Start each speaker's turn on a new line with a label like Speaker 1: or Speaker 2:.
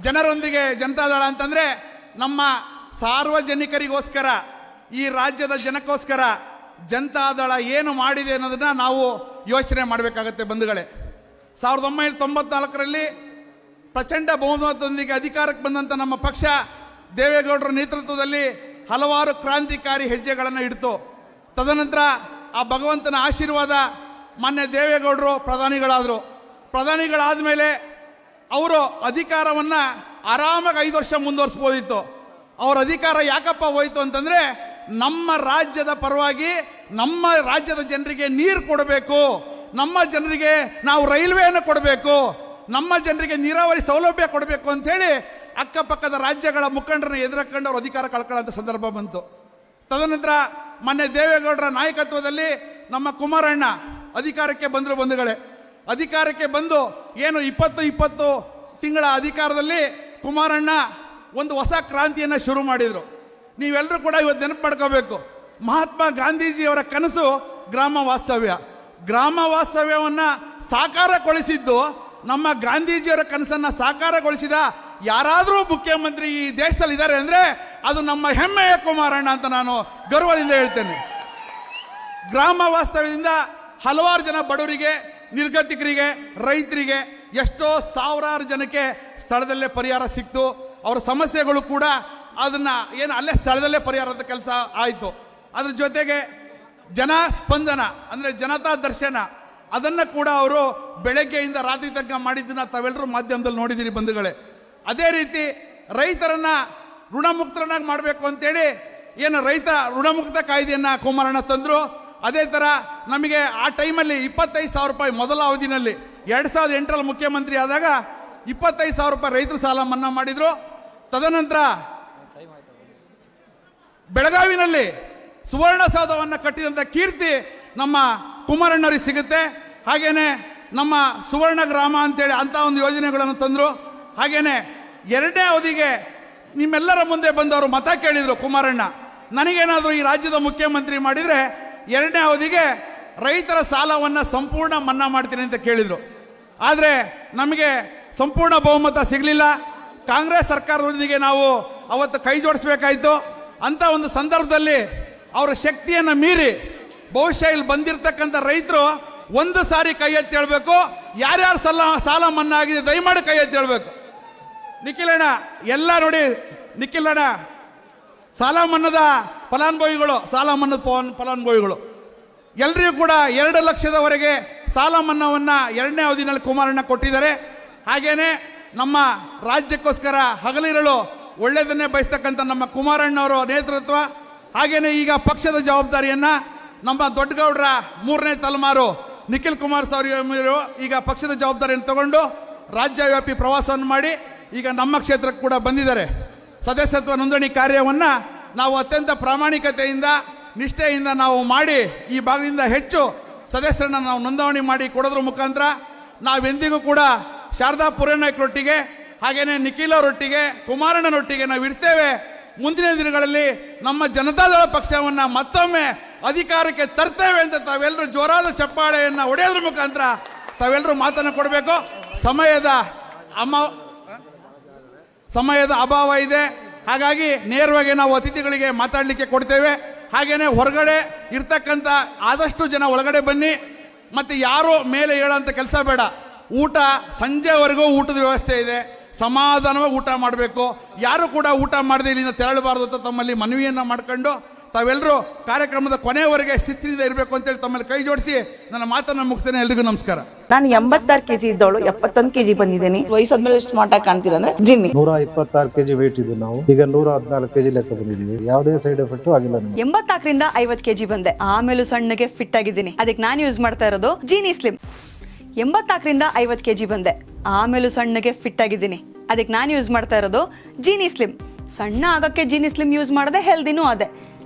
Speaker 1: ಜನರೊಂದಿಗೆ ಜನತಾದಳ ಅಂತಂದ್ರೆ ನಮ್ಮ ಸಾರ್ವಜನಿಕರಿಗೋಸ್ಕರ, ಈ ರಾಜ್ಯದ ಜನಕ್ಕೋಸ್ಕರ ಜನತಾದಳ ಏನು ಮಾಡಿದೆ ಅನ್ನೋದನ್ನ ನಾವು ಯೋಚನೆ ಮಾಡಬೇಕಾಗತ್ತೆ ಬಂಧುಗಳೇ. ಸಾವಿರದ ಒಂಬೈನೂರ ತೊಂಬತ್ನಾಲ್ಕರಲ್ಲಿ ಪ್ರಚಂಡ ಬಹುಮತದೊಂದಿಗೆ ಅಧಿಕಾರಕ್ಕೆ ಬಂದಂಥ ನಮ್ಮ ಪಕ್ಷ ದೇವೇಗೌಡರ ನೇತೃತ್ವದಲ್ಲಿ ಹಲವಾರು ಕ್ರಾಂತಿಕಾರಿ ಹೆಜ್ಜೆಗಳನ್ನು ಇಡ್ತು. ತದನಂತರ ಆ ಭಗವಂತನ ಆಶೀರ್ವಾದ ಮಾನ್ಯ ದೇವೇಗೌಡರು ಪ್ರಧಾನಿಗಳಾದರು. ಪ್ರಧಾನಿಗಳಾದ ಮೇಲೆ ಅವರು ಅಧಿಕಾರವನ್ನು ಆರಾಮಾಗಿ ಐದು ವರ್ಷ ಮುಂದುವರಿಸ್ಬೋದಿತ್ತು. ಅವ್ರ ಅಧಿಕಾರ ಯಾಕಪ್ಪ ಹೋಯ್ತು ಅಂತಂದ್ರೆ ನಮ್ಮ ರಾಜ್ಯದ ಪರವಾಗಿ ನಮ್ಮ ರಾಜ್ಯದ ಜನರಿಗೆ ನೀರು ಕೊಡಬೇಕು. ನಮ್ಮ ಜನರಿಗೆ ನಾವು ರೈಲ್ವೆಯನ್ನು ಕೊಡಬೇಕು. ನಮ್ಮ ಜನರಿಗೆ ನೀರಾವರಿ ಸೌಲಭ್ಯ ಕೊಡಬೇಕು ಅಂತ ಹೇಳಿ ಅಕ್ಕಪಕ್ಕದ ರಾಜ್ಯಗಳ ಮುಖಂಡರನ್ನ ಎದುರಕೊಂಡು ಅವ್ರ ಅಧಿಕಾರ ಕಳ್ಕೊಳ್ಳೋ ಸಂದರ್ಭ ಬಂತು. ತದನಂತರ ಮೊನ್ನೆ ದೇವೇಗೌಡರ ನಾಯಕತ್ವದಲ್ಲಿ ನಮ್ಮ ಕುಮಾರಣ್ಣ ಅಧಿಕಾರಕ್ಕೆ ಬಂದರು ಬಂಧುಗಳೇ. ಅಧಿಕಾರಕ್ಕೆ ಬಂದು ಏನು ಇಪ್ಪತ್ತು ಇಪ್ಪತ್ತು ತಿಂಗಳ ಅಧಿಕಾರದಲ್ಲಿ ಕುಮಾರಣ್ಣ ಒಂದು ಹೊಸ ಕ್ರಾಂತಿಯನ್ನು ಶುರು ಮಾಡಿದರು. ನೀವೆಲ್ಲರೂ ಕೂಡ ಇವತ್ತು ನೆನಪು ಮಾಡ್ಕೋಬೇಕು ಮಹಾತ್ಮ ಗಾಂಧೀಜಿಯವರ ಕನಸು ಗ್ರಾಮ ವಾಸ್ತವ್ಯ. ಗ್ರಾಮ ವಾಸ್ತವ್ಯವನ್ನು ಸಾಕಾರಗೊಳಿಸಿದ್ದು, ನಮ್ಮ ಗಾಂಧೀಜಿಯವರ ಕನಸನ್ನು ಸಾಕಾರಗೊಳಿಸಿದ ಯಾರಾದರೂ ಮುಖ್ಯಮಂತ್ರಿ ಈ ದೇಶದಲ್ಲಿ ಇದ್ದಾರೆ ಅಂದರೆ ಅದು ನಮ್ಮ ಹೆಮ್ಮೆಯ ಕುಮಾರಣ್ಣ ಅಂತ ನಾನು ಗರ್ವದಿಂದ ಹೇಳ್ತೇನೆ. ಗ್ರಾಮ ವಾಸ್ತವ್ಯದಿಂದ ಹಲವಾರು ಜನ ಬಡವರಿಗೆ ನಿರ್ಗತಿಕರಿಗೆ ರೈತರಿಗೆ ಎಷ್ಟೋ ಸಾವಿರಾರು ಜನಕ್ಕೆ ಸ್ಥಳದಲ್ಲೇ ಪರಿಹಾರ ಸಿಕ್ತು. ಅವರ ಸಮಸ್ಯೆಗಳು ಕೂಡ ಅದನ್ನ ಏನು ಅಲ್ಲೇ ಸ್ಥಳದಲ್ಲೇ ಪರಿಹಾರದ ಕೆಲಸ ಆಯಿತು. ಅದ್ರ ಜೊತೆಗೆ ಜನ ಸ್ಪಂದನ, ಅಂದ್ರೆ ಜನತಾ ದರ್ಶನ, ಅದನ್ನ ಕೂಡ ಅವರು ಬೆಳಗ್ಗೆಯಿಂದ ರಾತ್ರಿ ತನಕ ಮಾಡಿದ್ದನ್ನ ತಾವೆಲ್ಲರೂ ಮಾಧ್ಯಮದಲ್ಲಿ ನೋಡಿದಿರಿ ಬಂಧುಗಳೇ. ಅದೇ ರೀತಿ ರೈತರನ್ನ ಋಣಮುಕ್ತರನ್ನಾಗಿ ಮಾಡಬೇಕು ಅಂತೇಳಿ ಏನು ರೈತ ಋಣಮುಕ್ತ ಕಾಯ್ದೆಯನ್ನ ಕುಮಾರಣ್ಣ ತಂದ್ರು. ಅದೇ ಥರ ನಮಗೆ ಆ ಟೈಮಲ್ಲಿ ಇಪ್ಪತ್ತೈದು ಸಾವಿರ ರೂಪಾಯಿ ಮೊದಲ ಅವಧಿನಲ್ಲಿ ಎರಡು ಸಾವಿರದ ಎಂಟರಲ್ಲಿ ಮುಖ್ಯಮಂತ್ರಿ ಆದಾಗ ಇಪ್ಪತ್ತೈದು ಸಾವಿರ ರೂಪಾಯಿ ರೈತರ ಸಾಲ ಮನ್ನಾ ಮಾಡಿದರು. ತದನಂತರ ಬೆಳಗಾವಿನಲ್ಲಿ ಸುವರ್ಣಸೌಧವನ್ನು ಕಟ್ಟಿದಂಥ ಕೀರ್ತಿ ನಮ್ಮ ಕುಮಾರಣ್ಣವ್ರಿಗೆ ಸಿಗುತ್ತೆ. ಹಾಗೇನೆ ನಮ್ಮ ಸುವರ್ಣ ಗ್ರಾಮ ಅಂತೇಳಿ ಅಂತ ಒಂದು ಯೋಜನೆಗಳನ್ನು ತಂದರು. ಹಾಗೇನೆ ಎರಡನೇ ಅವಧಿಗೆ ನಿಮ್ಮೆಲ್ಲರ ಮುಂದೆ ಬಂದವರು ಮತ ಕೇಳಿದರು ಕುಮಾರಣ್ಣ. ನನಗೇನಾದರೂ ಈ ರಾಜ್ಯದ ಮುಖ್ಯಮಂತ್ರಿ ಮಾಡಿದರೆ ಎರಡನೇ ಅವಧಿಗೆ ರೈತರ ಸಾಲವನ್ನು ಸಂಪೂರ್ಣ ಮನ್ನಾ ಮಾಡ್ತೀನಿ ಅಂತ ಕೇಳಿದರು. ಆದರೆ ನಮಗೆ ಸಂಪೂರ್ಣ ಬಹುಮತ ಸಿಗಲಿಲ್ಲ. ಕಾಂಗ್ರೆಸ್ ಸರ್ಕಾರದೊಂದಿಗೆ ನಾವು ಅವತ್ತು ಕೈ ಜೋಡಿಸ್ಬೇಕಾಯ್ತು. ಅಂತ ಒಂದು ಸಂದರ್ಭದಲ್ಲಿ ಅವರ ಶಕ್ತಿಯನ್ನು ಮೀರಿ ಬಹುಶಃ ಇಲ್ಲಿ ಬಂದಿರತಕ್ಕಂಥ ರೈತರು ಒಂದು ಸಾರಿ ಕೈ ಎತ್ತಿ ಹೇಳ್ಬೇಕು. ಯಾರ್ಯಾರು ಸಾಲ ಸಾಲ ಮನ್ನಾ ಆಗಿದೆ ದಯಮಾಡಿ ಕೈ ಎತ್ತಿ ಹೇಳಬೇಕು. ನಿಖಿಲಣ್ಣ ಎಲ್ಲ ನೋಡಿ ನಿಖಿಲಣ್ಣ ಸಾಲ ಮನ್ನಾದ ಫಲಾನುಭವಿಗಳು, ಸಾಲ ಮನ್ನದ ಫಲಾನ್- ಫಲಾನುಭವಿಗಳು. ಎಲ್ಲರಿಗೂ ಕೂಡ ಎರಡು ಲಕ್ಷದವರೆಗೆ ಸಾಲ ಮನ್ನಾವನ್ನ ಎರಡನೇ ಅವಧಿನಲ್ಲಿ ಕುಮಾರಣ್ಣ ಕೊಟ್ಟಿದ್ದಾರೆ. ಹಾಗೇನೆ ನಮ್ಮ ರಾಜ್ಯಕ್ಕೋಸ್ಕರ ಹಗಲಿರಲು ಒಳ್ಳೆಯದನ್ನೇ ಬಯಸ್ತಕ್ಕಂಥ ನಮ್ಮ ಕುಮಾರಣ್ಣವರ ನೇತೃತ್ವ, ಹಾಗೇನೆ ಈಗ ಪಕ್ಷದ ಜವಾಬ್ದಾರಿಯನ್ನು ನಮ್ಮ ದೊಡ್ಡಗೌಡರ ಮೂರನೇ ತಲೆಮಾರು ನಿಖಿಲ್ ಕುಮಾರಸ್ವಾಮಿ ಅವರು ಈಗ ಪಕ್ಷದ ಜವಾಬ್ದಾರಿಯನ್ನು ತಗೊಂಡು ರಾಜ್ಯವ್ಯಾಪಿ ಪ್ರವಾಸವನ್ನು ಮಾಡಿ ಈಗ ನಮ್ಮ ಕ್ಷೇತ್ರಕ್ಕೆ ಕೂಡ ಬಂದಿದ್ದಾರೆ. ಸದಸ್ಯತ್ವ ನೋಂದಣಿ ಕಾರ್ಯವನ್ನ ನಾವು ಅತ್ಯಂತ ಪ್ರಾಮಾಣಿಕತೆಯಿಂದ, ನಿಷ್ಠೆಯಿಂದ ನಾವು ಮಾಡಿ ಈ ಭಾಗದಿಂದ ಹೆಚ್ಚು ಸದಸ್ಯರನ್ನು ನಾವು ನೋಂದಣಿ ಮಾಡಿ ಕೊಡೋದ್ರ ಮುಖಾಂತರ ನಾವೆಂದಿಗೂ ಕೂಡ ಶಾರದಾ ಪುರನಾಯಕರೊಟ್ಟಿಗೆ ಹಾಗೆಯೇ ನಿಖಿಲ್ ಅವರೊಟ್ಟಿಗೆ ಕುಮಾರಣ್ಣನೊಟ್ಟಿಗೆ ನಾವು ಇರ್ತೇವೆ ಮುಂದಿನ ದಿನಗಳಲ್ಲಿ ನಮ್ಮ ಜನತಾದಳ ಪಕ್ಷವನ್ನು ಮತ್ತೊಮ್ಮೆ ಅಧಿಕಾರಕ್ಕೆ ತರ್ತೇವೆ ಅಂತ ತಾವೆಲ್ಲರೂ ಜೋರಾದ ಚಪ್ಪಾಳೆಯನ್ನು ಹೊಡೆಯೋದ್ರ ಮುಖಾಂತರ ತಾವೆಲ್ಲರೂ ಮಾತನ್ನು ಕೊಡಬೇಕು. ಸಮಯದ ಅಮ, ಸಮಯದ ಅಭಾವ ಇದೆ. ಹಾಗಾಗಿ ನೇರವಾಗಿ ನಾವು ಅತಿಥಿಗಳಿಗೆ ಮಾತಾಡಲಿಕ್ಕೆ ಕೊಡ್ತೇವೆ. ಹಾಗೆಯೇ ಹೊರಗಡೆ ಇರ್ತಕ್ಕಂಥ ಆದಷ್ಟು ಜನ ಒಳಗಡೆ ಬನ್ನಿ. ಮತ್ತು ಯಾರು ಮೇಲೆ ಹೇಳೋಂಥ ಕೆಲಸ ಬೇಡ. ಊಟ ಸಂಜೆವರೆಗೂ ಊಟದ ವ್ಯವಸ್ಥೆ ಇದೆ. ಸಮಾಧಾನವಾಗಿ ಊಟ ಮಾಡಬೇಕು. ಯಾರು ಕೂಡ ಊಟ ಮಾಡದೆ ಇಲ್ಲಿಂದ ತೆರಳಬಾರ್ದು ಅಂತ ತಮ್ಮಲ್ಲಿ ಮನವಿಯನ್ನು ಮಾಡ್ಕೊಂಡು ತಾವೆಲ್ಲರೂ ಕಾರ್ಯಕ್ರಮದ ಕೊನೆಯವರೆಗೆ ಸ್ಥಿತಿಯಿಂದ ಇರಬೇಕು ಅಂತೇಳಿ ತಮ್ಮಲ್ಲಿ ಕೈ ಜೋಡಿಸಿ ನನ್ನ ಮಾತನ್ನು ಮುಗಿಸ್ತೇನೆ. ಎಲ್ರಿಗೂ ನಮಸ್ಕಾರ.
Speaker 2: ನಾನು ಎಂಬತ್ತಾರು ಕೆಜಿ ಇದ್ದವಳು ಎಪ್ಪತ್ತೊಂದು ಕೆಜಿ ಬಂದಿದ್ದೀನಿ. ವಯಸ್ಸಾದ್ಮೇಲೆ ಸ್ಮಾರ್ಟ್ ಮಾಟ ಕಾಣ್ತೀರ ಅಂದ್ರೆ ಜಿನ್ನಿ.
Speaker 3: ನೂರ ಇಪ್ಪತ್ತಾರು ಕೆಜಿ ವೇಟ್ ಇದ್ದು ನಾವು. ಈಗ ನೂರ ಹದಿನಾಲ್ಕು ಕೆಜಿ ಲೆಕ್ಕ ಬಂದಿದ್ದೀವಿ. ಯಾವುದೇ ಸೈಡ್ ಎಫೆಕ್ಟ್ ಆಗಿಲ್ಲ ಎಂಬತ್ತಾಕರಿಂದ
Speaker 4: ಎಂಬತ್ನಾಲ್ಕರಿಂದ ಐವತ್ ಕೆಜಿ ಬಂದೆ. ಆಮೇಲೂ ಸಣ್ಣಗೆ ಫಿಟ್ ಆಗಿದ್ದೀನಿ. ಅದಕ್ಕೆ ನಾನು ಯೂಸ್ ಮಾಡ್ತಾ ಇರೋದು ಜೀನಿ ಸ್ಲಿಮ್ ಎಂಬತ್ನಾಲ್ಕರಿಂದ ಐವತ್ ಕೆಜಿ ಬಂದೆ. ಆಮೇಲೂ ಸಣ್ಣಗೆ ಫಿಟ್ ಆಗಿದ್ದೀನಿ. ಅದಕ್ಕೆ ನಾನು ಯೂಸ್ ಮಾಡ್ತಾ ಇರೋದು ಜೀನಿ ಸ್ಲಿಮ್ ಸಣ್ಣ ಆಗಕ್ಕೆ ಜೀನಿ ಸ್ಲಿಮ್ ಯೂಸ್ ಮಾಡದೆ ಹೆಲ್ದಿನೂ ಅದೇ.